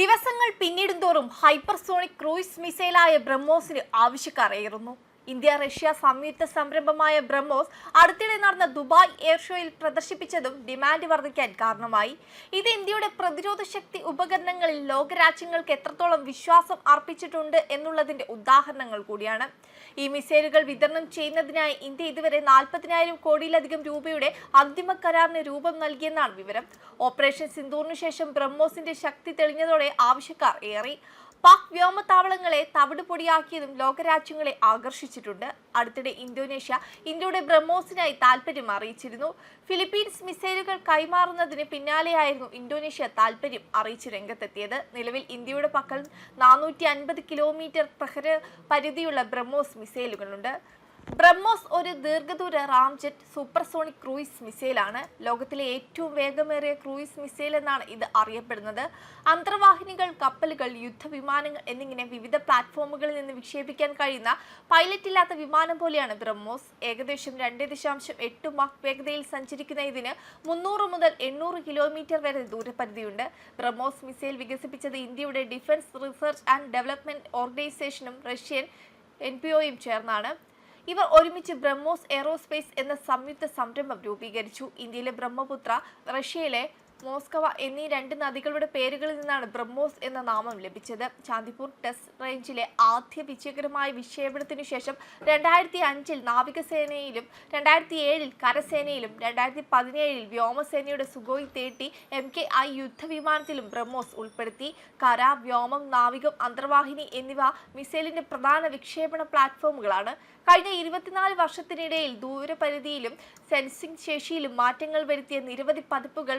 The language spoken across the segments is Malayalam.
ദിവസങ്ങൾ പിന്നിടുന്തോറും ഹൈപ്പർസോണിക് ക്രൂയിസ് മിസൈലായ ബ്രഹ്മോസിന് ആവശ്യക്കാർ ഏറുന്നു. ഇന്ത്യ റഷ്യ സംയുക്ത സംരംഭമായ ബ്രഹ്മോസ് അടുത്തിടെ നടന്ന ദുബായ് എയർ ഷോയിൽ പ്രദർശിപ്പിച്ചതും ഡിമാൻഡ് വർദ്ധിക്കാൻ കാരണമായി. ഇത് ഇന്ത്യയുടെ പ്രതിരോധ ശക്തി ഉപകരണങ്ങളിൽ ലോകരാജ്യങ്ങൾക്ക് എത്രത്തോളം വിശ്വാസം അർപ്പിച്ചിട്ടുണ്ട് എന്നുള്ളതിന്റെ ഉദാഹരണങ്ങൾ കൂടിയാണ്. ഈ മിസൈലുകൾ വിതരണം ചെയ്യുന്നതിനായി ഇന്ത്യ ഇതുവരെ നാൽപ്പതിനായിരം കോടിയിലധികം രൂപയുടെ അന്തിമ കരാറിന് രൂപം നൽകിയെന്നാണ് വിവരം. ഓപ്പറേഷൻ സിന്ദൂറിനു ശേഷം ബ്രഹ്മോസിന്റെ ശക്തി തെളിഞ്ഞതോടെ ആവശ്യക്കാർ ഏറി. പാക് വ്യോമത്താവളങ്ങളെ തവിട് പൊടിയാക്കിയതും ലോകരാജ്യങ്ങളെ ആകർഷിച്ചിട്ടുണ്ട്. അടുത്തിടെ ഇന്തോനേഷ്യ ഇന്ത്യയുടെ ബ്രഹ്മോസിനായി താൽപര്യം അറിയിച്ചിരുന്നു. ഫിലിപ്പീൻസ് മിസൈലുകൾ കൈമാറുന്നതിന് പിന്നാലെയായിരുന്നു ഇന്തോനേഷ്യ താൽപര്യം അറിയിച്ച് രംഗത്തെത്തിയത്. നിലവിൽ ഇന്ത്യയുടെ പക്കൽ നാനൂറ്റി കിലോമീറ്റർ പ്രഹര പരിധിയുള്ള ബ്രഹ്മോസ് മിസൈലുകളുണ്ട്. ബ്രഹ്മോസ് ഒരു ദീർഘദൂര റാംജെറ്റ് സൂപ്പർസോണിക് ക്രൂയിസ് മിസൈലാണ്. ലോകത്തിലെ ഏറ്റവും വേഗമേറിയ ക്രൂയിസ് മിസൈൽ എന്നാണ് ഇത് അറിയപ്പെടുന്നത്. അന്തർവാഹിനികൾ കപ്പലുകൾ യുദ്ധവിമാനങ്ങൾ എന്നിങ്ങനെ വിവിധ പ്ലാറ്റ്ഫോമുകളിൽ നിന്ന് വിക്ഷേപിക്കാൻ കഴിയുന്ന പൈലറ്റ് ഇല്ലാത്ത വിമാനം പോലെയാണ് ബ്രഹ്മോസ്. ഏകദേശം രണ്ട് ദശാംശം എട്ട് മാർക്ക് വേഗതയിൽ സഞ്ചരിക്കുന്ന ഇതിന് മുന്നൂറ് മുതൽ എണ്ണൂറ് കിലോമീറ്റർ വരെ ദൂരപരിധിയുണ്ട്. ബ്രഹ്മോസ് മിസൈൽ വികസിപ്പിച്ചത് ഇന്ത്യയുടെ ഡിഫൻസ് റിസർച്ച് ആൻഡ് ഡെവലപ്മെന്റ് ഓർഗനൈസേഷനും റഷ്യൻ എൻ പി ഒയും ചേർന്നാണ്. ഇവർ ഒരുമിച്ച് ബ്രഹ്മോസ് എയറോസ്പേസ് എന്ന സംയുക്ത സംരംഭം രൂപീകരിച്ചു. ഇന്ത്യയിലെ ബ്രഹ്മപുത്ര റഷ്യയിലെ മോസ്കവ എന്നീ രണ്ട് നദികളുടെ പേരുകളിൽ നിന്നാണ് ബ്രഹ്മോസ് എന്ന നാമം ലഭിച്ചത്. ചാന്ദിപൂർ ടെസ്റ്റ് റേഞ്ചിലെ ആദ്യ വിജയകരമായ വിക്ഷേപണത്തിനു ശേഷം രണ്ടായിരത്തി അഞ്ചിൽ നാവികസേനയിലും രണ്ടായിരത്തി ഏഴിൽ കരസേനയിലും രണ്ടായിരത്തി പതിനേഴിൽ വ്യോമസേനയുടെ സുഗോയ് തേട്ടി എം കെ ഐ യുദ്ധവിമാനത്തിലും ബ്രഹ്മോസ് ഉൾപ്പെടുത്തി. കര വ്യോമം നാവികം അന്തർവാഹിനി എന്നിവ മിസൈലിന്റെ പ്രധാന വിക്ഷേപണ പ്ലാറ്റ്ഫോമുകളാണ്. കഴിഞ്ഞ ഇരുപത്തിനാല് വർഷത്തിനിടയിൽ ദൂരപരിധിയിലും സെൻസിംഗ് ശേഷിയിലും മാറ്റങ്ങൾ വരുത്തിയ നിരവധി പതിപ്പുകൾ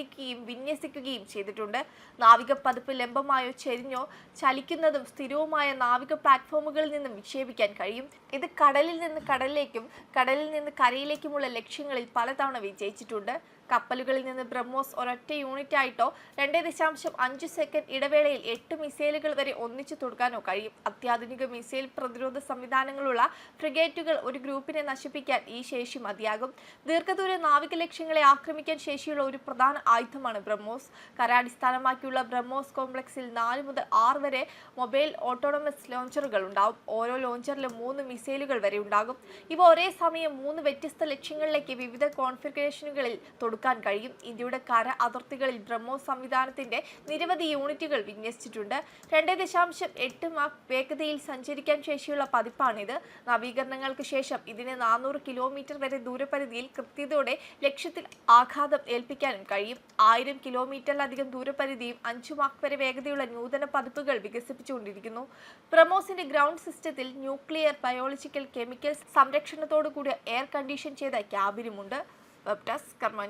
പരിഷ്കരിക്കുകയും വിന്യസിക്കുകയും ചെയ്തിട്ടുണ്ട്. നാവിക പതിപ്പ് ലംബമായോ ചെരിഞ്ഞോ ചലിക്കുന്നതും സ്ഥിരവുമായ നാവിക പ്ലാറ്റ്ഫോമുകളിൽ നിന്നും വിക്ഷേപിക്കാൻ കഴിയും. ഇത് കടലിൽ നിന്ന് കടലിലേക്കും കടലിൽ നിന്ന് കരയിലേക്കുമുള്ള ലക്ഷ്യങ്ങളിൽ പലതവണ വിജയിച്ചിട്ടുണ്ട്. കപ്പലുകളിൽ നിന്ന് ബ്രഹ്മോസ് ഒരൊറ്റ യൂണിറ്റ് ആയിട്ടോ രണ്ട് ദശാംശം അഞ്ച് സെക്കൻഡ് ഇടവേളയിൽ എട്ട് മിസൈലുകൾ വരെ ഒന്നിച്ചു തൊടുക്കാനോ കഴിയും. അത്യാധുനിക മിസൈൽ പ്രതിരോധ സംവിധാനങ്ങളുള്ള ഫ്രിഗേറ്റുകൾ ഒരു ഗ്രൂപ്പിനെ നശിപ്പിക്കാൻ ഈ ശേഷി മതിയാകും. ദീർഘദൂര നാവിക ലക്ഷ്യങ്ങളെ ആക്രമിക്കാൻ ശേഷിയുള്ള ഒരു പ്രധാന ആയുധമാണ് ബ്രഹ്മോസ്. കരാടിസ്ഥാനമാക്കിയുള്ള ബ്രഹ്മോസ് കോംപ്ലക്സിൽ നാല് മുതൽ ആറ് വരെ മൊബൈൽ ഓട്ടോണമസ് ലോഞ്ചറുകൾ ഉണ്ടാവും. ഓരോ ലോഞ്ചറിലും മൂന്ന് മിസൈലുകൾ വരെ ഉണ്ടാകും. ഇവ ഒരേ സമയം മൂന്ന് വ്യത്യസ്ത ലക്ഷ്യങ്ങളിലേക്ക് വിവിധ കോൺഫിഗറേഷനുകളിൽ തൊടുക്കും. കൊടുക്കാൻ കഴിയും. ഇന്ത്യയുടെ കര അതിർത്തികളിൽ ബ്രഹ്മോസ് സംവിധാനത്തിന്റെ നിരവധി യൂണിറ്റുകൾ വിന്യസിച്ചിട്ടുണ്ട്. രണ്ട് ദശാംശം എട്ട് മാർക്ക് വേഗതയിൽ സഞ്ചരിക്കാൻ ശേഷിയുള്ള പതിപ്പാണിത്. നവീകരണങ്ങൾക്ക് ശേഷം ഇതിന് നാനൂറ് കിലോമീറ്റർ വരെ ദൂരപരിധിയിൽ കൃത്യതയോടെ ലക്ഷ്യത്തിൽ ആഘാതം ഏൽപ്പിക്കാനും കഴിയും. ആയിരം കിലോമീറ്ററിലധികം ദൂരപരിധിയും അഞ്ചു മാർക്ക് വരെ വേഗതയുള്ള നൂതന പതിപ്പുകൾ വികസിപ്പിച്ചുകൊണ്ടിരിക്കുന്നു. ബ്രഹ്മോസിന്റെ ഗ്രൗണ്ട് സിസ്റ്റത്തിൽ ന്യൂക്ലിയർ ബയോളജിക്കൽ കെമിക്കൽ സംരക്ഷണത്തോടുകൂടി എയർ കണ്ടീഷൻ ചെയ്ത ക്യാബിനുമുണ്ട്. വെബ് ഡെസ്ക് കർമ്മ